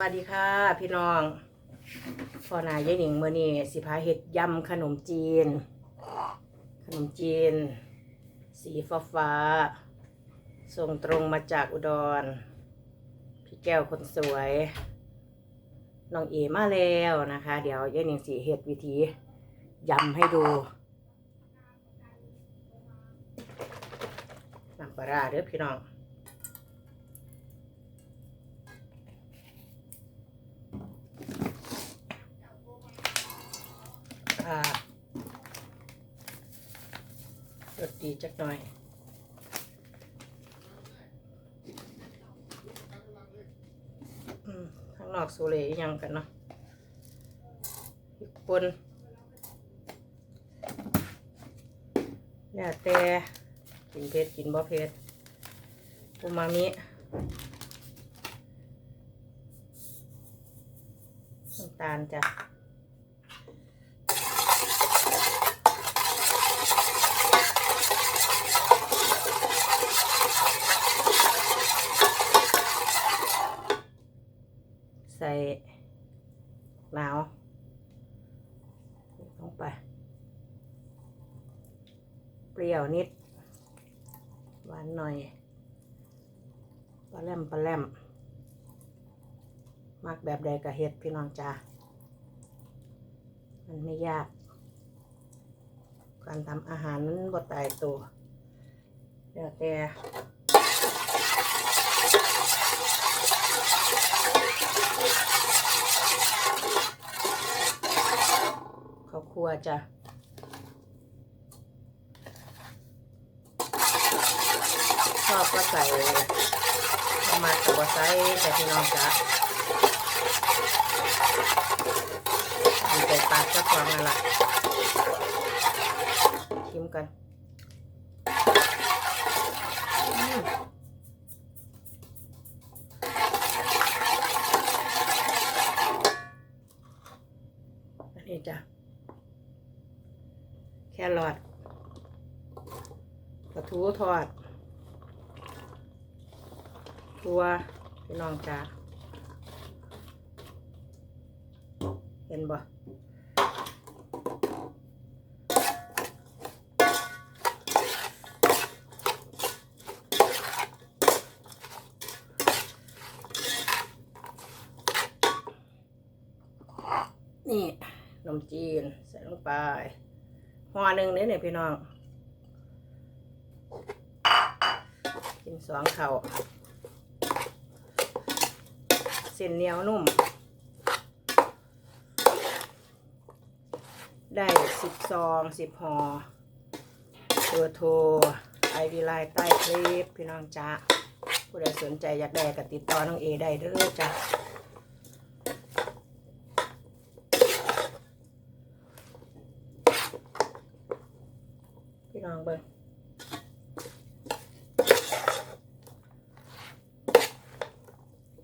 สวัสดีค่ะ พี่น้องพ่อนายยายหนิงเมื่อนี้สิพาเฮ็ดยำขนมจีน ขนมจีน สีฟ้าฟ้าส่งตรงมาจากอุดร พี่แก้วคนสวยน้องเอมาแล้วนะคะ เดี๋ยวยายหนิงสีเฮ็ดวิธียำให้ดูน้ำปลาร้าเด้อพี่น้อง อ่ารสดีจักหน่อยอข้างนอกโซเลอีหยังกันเนาะพริกป่นแล้วแต่กินเผ็ดกินบ่เผ็ดอูมามิน้ำตาลจ้ะ ใส่หนาวลงไป เปรี้ยวนิด หวานหน่อยปลาแรมปลาแรมมักแบบใดก็เฮ็ดพี่น้องจ้ามันไม่ยาก การทำอาหารมันบ่ตายตัวแล้วแต่ข้าวคั่วจ้ะช อบก็ใส่ประมาณตัวไซส์แต่พี่น้องจ้ะมีแต่ปากเจ้าของนั่นแหละชิมกันนนี้จ้ะแครอทปลาทูทอด ทัวพี่น้องจ้าเห็นบ่นี่นมจีนใส่ลงไปห่อหนึ่งเนี่ยเนี่ยพี่น้อง กินสองเข่า เส้นเหนียวนุ่ม ได้สิบซองสิบห่อเบอร์โทรไอวีไลน์ใต้คลิปพี่น้องจ้าผู้ใดสนใจอยากได้ก็ติดต่อน้องเอได้เด้อจ้า พี่น้องเบิ้ง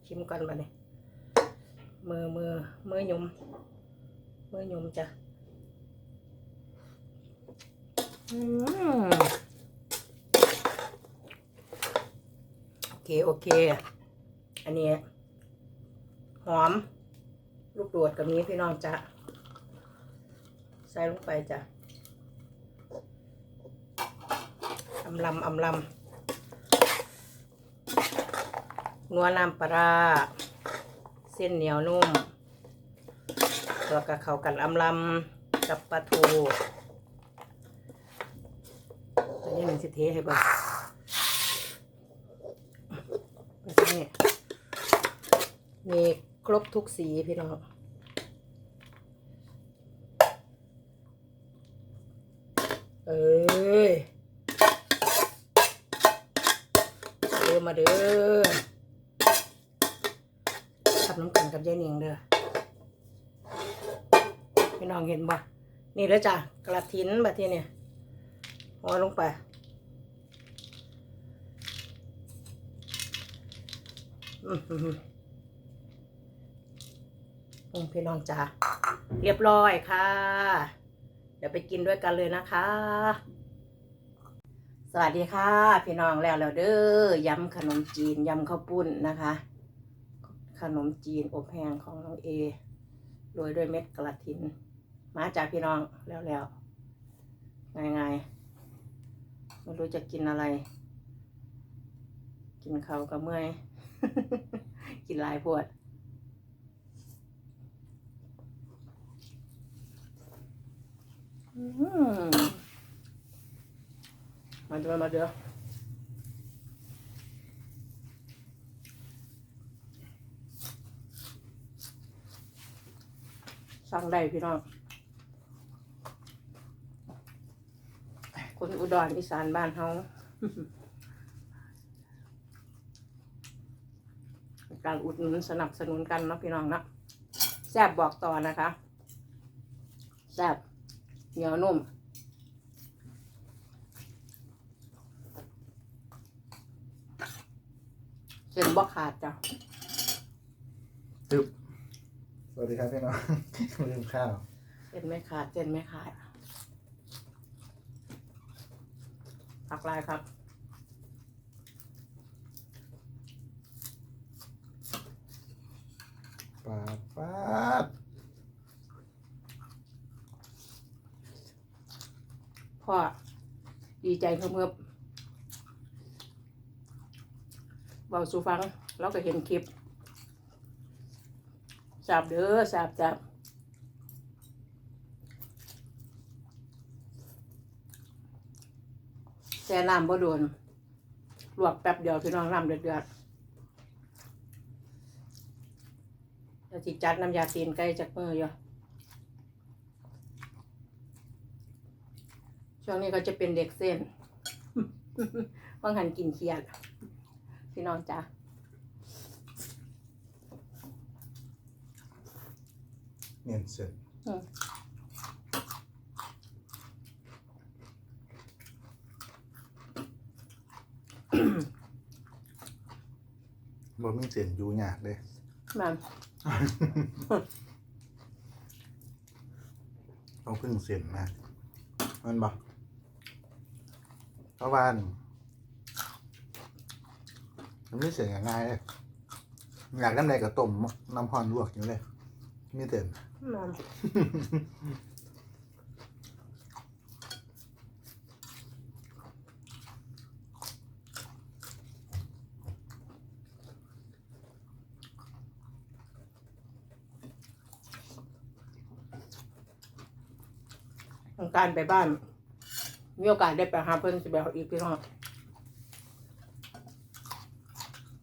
ชิมก่อนมาเนี่ยมือมือมือหยุ่มมือหยุ่ม จ้ะอืมโอเค โอเค อันนี้ หอม ลูกโดดกับนี้พี่น้องจ้ะใส่ลงไปจ้ะอำลำอำลำนัวน้ำปลาเส้นเหนียวนุ่ม ตัวกับเขากันอำลำกับปลาทูตัวนี้มันสิเทให้เบ่งปลาทูนี่มีครบทุกสีพี่น้องเอ้ยเด้อมาเด้อทำน้ำกันกับยายเนียงเด้อ พี่น้องเห็นบ่นี่แล้วจ้ะกระถินบัดทีเนี่ยห่อลงไปอือหืออืมพี่น้องจ้าเรียบร้อยค่ะ เดี๋ยวไปกินด้วยกันเลยนะคะ สวัสดีค่ะ พี่น้องแล้วแล้วเด้อยำขนมจีนยำข้าวปุ้นนะคะ ขนมจีนอบแห้งของน้องเอโรยด้วยเม็ดกระถิน มาจากพี่น้องแล้วแล้วๆง่ายๆไม่รู้จะกินอะไร กินเขากับเมื่อย กินลายพวดมาเด้อมาเด้อสั่งได้พี่น้อง คนอุดรอีสานบ้านเฮาการอุดหนุนสนับสนุนกันเนาะพี่น้องเนาะแซบบอกต่อนะคะแซบเหนียวนุ่มเส้นบ่ขาดจ้ะตึบสวัสดีครับพี่น้องลืมข้าวเส้นไม่ขาดเส้นไม่ขาด ผักลายครับปาดปาดพ่อดีใจเพิ่มเพิ่มเบาสู่ฟัง เราก็เห็นคลิปสาบเด้อสาบจับ ช่น้ำบ่โดนลวกแป๊บเดียวพี่น้องน้ำเดือดเดือดๆแล้วสิจัดน้ำยาตีนไก่จากมืออยู่ช่วงนี้ก็จะเป็นเด็กเส้นว่างหันกินเครียดพี่น้องจ้ะเนียนเสร็จ บ่มีเสียนอยู่ยากเลยมันต้องพึ่งเสียนนะมันบอกเพราะว่านี่มันไม่เสียนง่ายๆเลยอยากน้ำใดก็ต้มน้ำพรลวกอยู่เลย มีเสียนมั ต้องการไปบ้าน มีโอกาสได้ไปหาเพิ่นสิไปเอาอีกพี่น้อง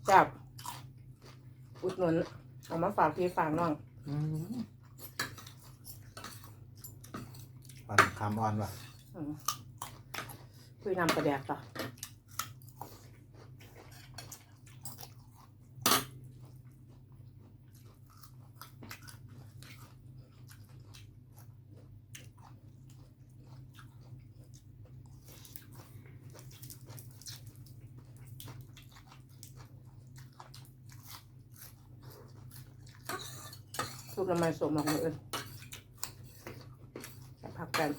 จับอุดหนุนเอามาฝากพี่ฝากน้องอืมปันคำอ่อนว่ะอืมคุยนำกระแดกต่อ ทุปน้ำมันสมองมืออื่นจะพักกัน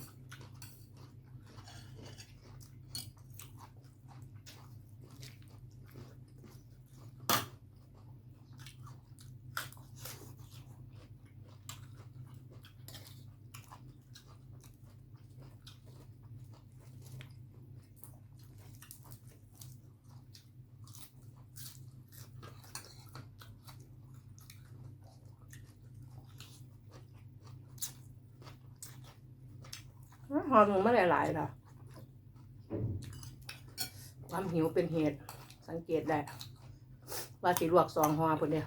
หอมไม่หลายๆหรอกความหิวเป็นเหตุ สังเกตได้ ว่าสิลวกสองหอคนเดียว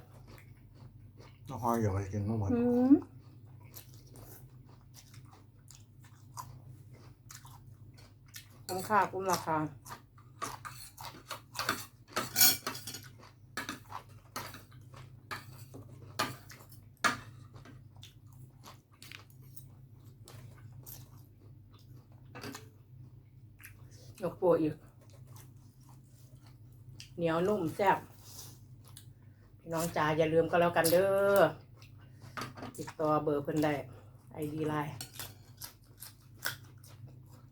น้องหอยอยู่ไปกินทั้งหมดคุ้มค่าคุ้มราคา โปะอีก เหนียวนุ่มแซ่บพี่น้องจ๋าอย่าลืมก็แล้วกันเด้อติดต่อเบอร์เพิ่นได้ไอดีไลน์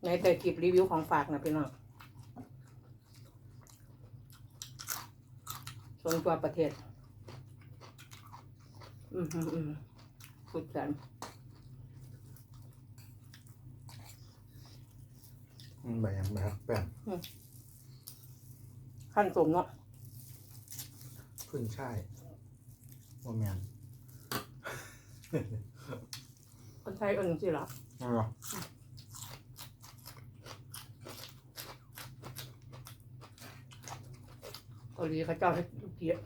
ในแต่คลิปรีวิวของฝากนะพี่น้องส่วนตัวประเทศ อืมอืมอืมสุดแสน อืม ใบยังใบครับแป้งขั้นสมเนาะขึ้นช่ายโมแมนคนไทยเอิ้นสิเหรอนั่นเหรอเกาหลีเขาเจ้าให้ลูกเกียร์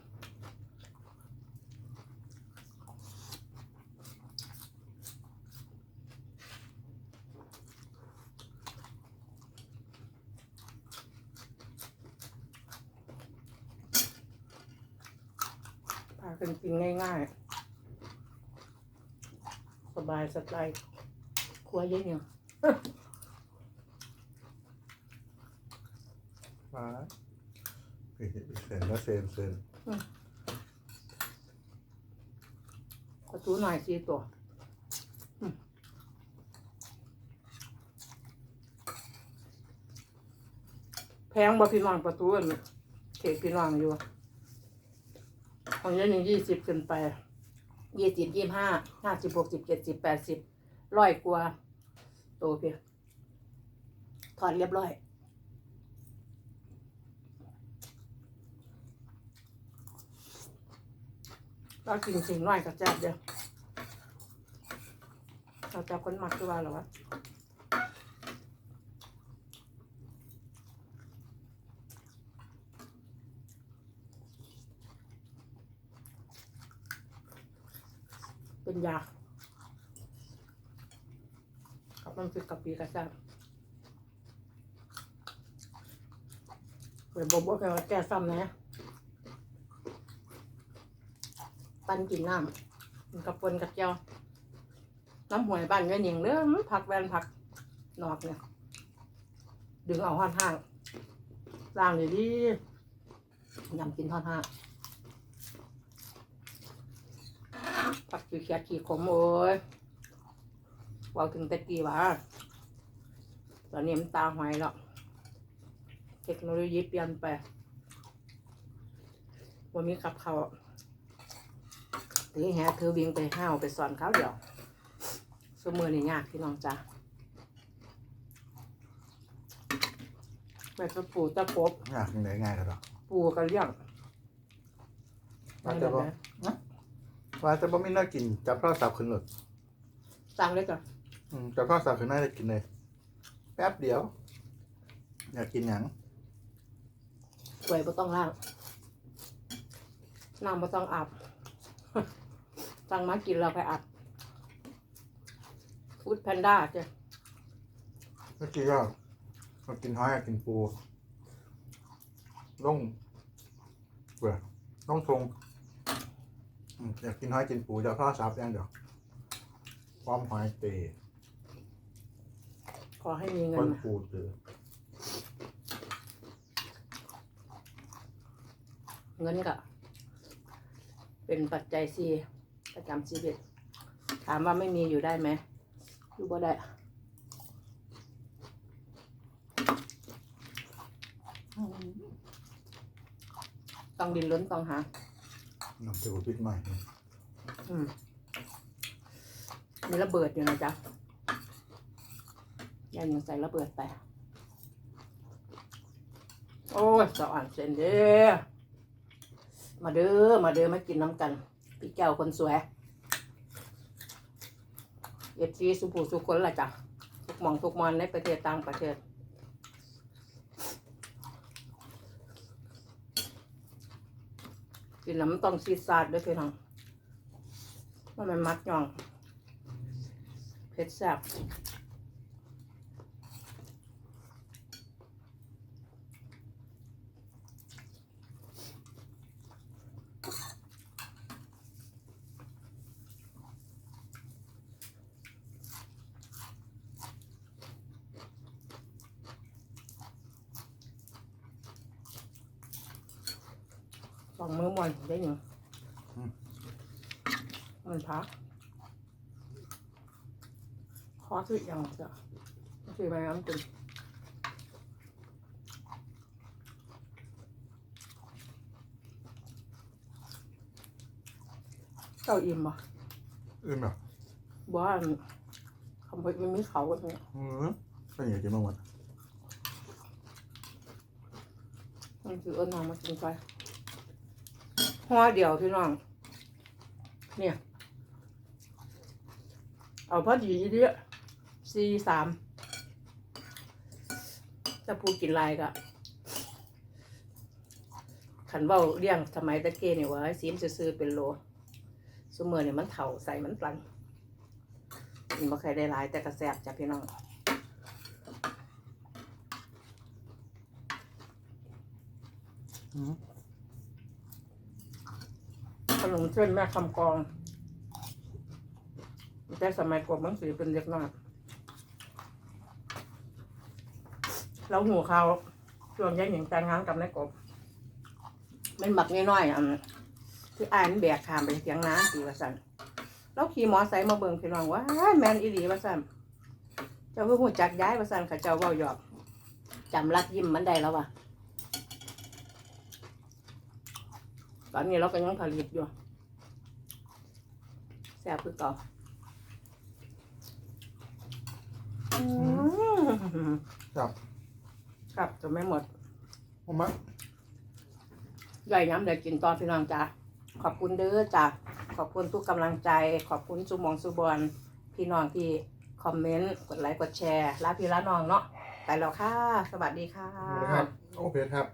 พากันกินง่ายๆ ส บายสไตล์ครัวเยอะเนี่ยว้าเฮ้ยเซนแล้วเซนเซนประตูหน่อยสี่ตัวอืมแพงบ่พี่น้องประตูอันเขตพี่น้องอยู่ของเยอะหนึ่งยี่สิบขึ้นไป ยี่สิบยี่ห้าห้าสิบหกสิบเจ็ดสิบแปดสิบร้อยกว่าโตเพียถอดเรียบร้อยก็กินสิ่งน้อยกับแจ๊บเดียวเราจะคนมักคือว่าหรอวะ เป็นยากับมันคือกะปิกระซับเปิดบอกว่าแกแก้ซ้ำนะปันกินน้ำกับปนกับเจียวน้ำหวยบ้านเงี้ยหนิงเด้อผักแวนผักนอกเนี่ย ดึงเอาห้อนห้างล่างเลยดิยำกินทอดห้าง ผักขี้เขียดขี้ขมโอ้ยเว่าถึงแต่กี้ว่าตอนนี้มันตาหอยแล้ว เทคโนโลยีเปลี่ยนไปวันนี้กับเขาวถือแหถือวิ่งไปห้าวไปสอนเขาเดี๋ยวสมือนี่ยากพี่น้องจ้าแม่ก็ปูตะกบอยากยังไงง่ายกันหรอปูกระเลี้ยงว่าจะบ่นะ ว่าจะบ่ไม่น่ากินจับข้าวสับขึ้นหลดสั่งเลยจ้ะอืมจับข้าวสับขึ้นน่าจะกินเลย แป๊บเดียว อยากกินหยังสวยบ่ต้องล้างน้ำบ่ต้องอาบ สั่งมากินเราไปอาบฟูดแพนด้าจ้ะเมื่อกี้ก็มากินหอยอยากกินปูลงเบื่อลงทง อืมอยากกินหอยกินปูจะข้าวสับอย่างเดียวความหอยเตะขอให้มีเงิคนนมาปูเตะเงินก็เป็นปัจจัยสี่ประจำชีวิต ถามว่าไม่มีอยู่ได้ไหมอยู่บ่ได้ต้องดินล้นต้องหา น้ำเตะพริกใหม่อืมมีระเบิดอยู่นะจ๊ะยันยังใส่ระเบิดไป โอ้ยสะอ่อนเซนเด้อมาเด้อ มาเด้อ มากินน้ำกัน พี่แก้วคนสวยเอฟซีสุภูสุคนละจ้ะทุกมองทุกมอนในประเทศต่างประเทศ กินน้ำต้องซีดซาดด้วยพี่น้องว่ามันมักย่อง เผ็ดแซ่บ สองมือมวนได้หนึ่งมันพักขอสุดอย่างจ้ะคือไปน้ำตึงเจ้าอิ่มบ่อื่นแบบบ่ว่าคำพูดมันมีเขากันเนี่ยอืมเป็นอย่างกินบ้างวะมันคือเอิ้นน้องมากินไป ห่อเดียวพี่น้อง เนี่ย เอาพอดีเดียสี่สามจะพูดกินลายกะขันเว่าเลี้ยงสมัยตะเกียเนี่ยว่าซีมซื้อๆเป็นโลสมือเนี่ยมันเถ่าใส่มันปลันมันบ่ใครได้หลายแต่กระแสบจ้ะพี่น้องอืม นมเส้นแม่คำกอง แต่สมัยก่อนมันสีเป็นเล็กน้อยแล้วหูเขาช่วงยัยหญิงแต่งงานกับนายกบมันบักน้อยๆอันที่อ่านแบกขามไปเสียงน้าตีวสันแล้วขี่มอไซค์มาเบิ่งพี่น้องว่าแมนอีหลีวสันเจ้าเพื่อหูจักย้ายว่าสันข้าเจ้าเว้าหยอกจำรักยิ้มมันได้แล้วว่ะ ตอนนี้เราก็ยังผลิตอยู่แซ่บคือเก่าอืมจับ ครับจะไม่หมดผมมาใหญ่ย้ำเดี๋ยวกินตอนพี่น้องจ้าขอบคุณเด้อจ้าขอบคุณทุกกำลังใจ ขอบคุณสุหมองสุบอลพี่น้องที่คอมเมนต์กดไลค์กดแชร์ลาพี่ละน้องเนาะไปแล้วค่ะ สวัสดีค่ะ ครับ โอเคครับ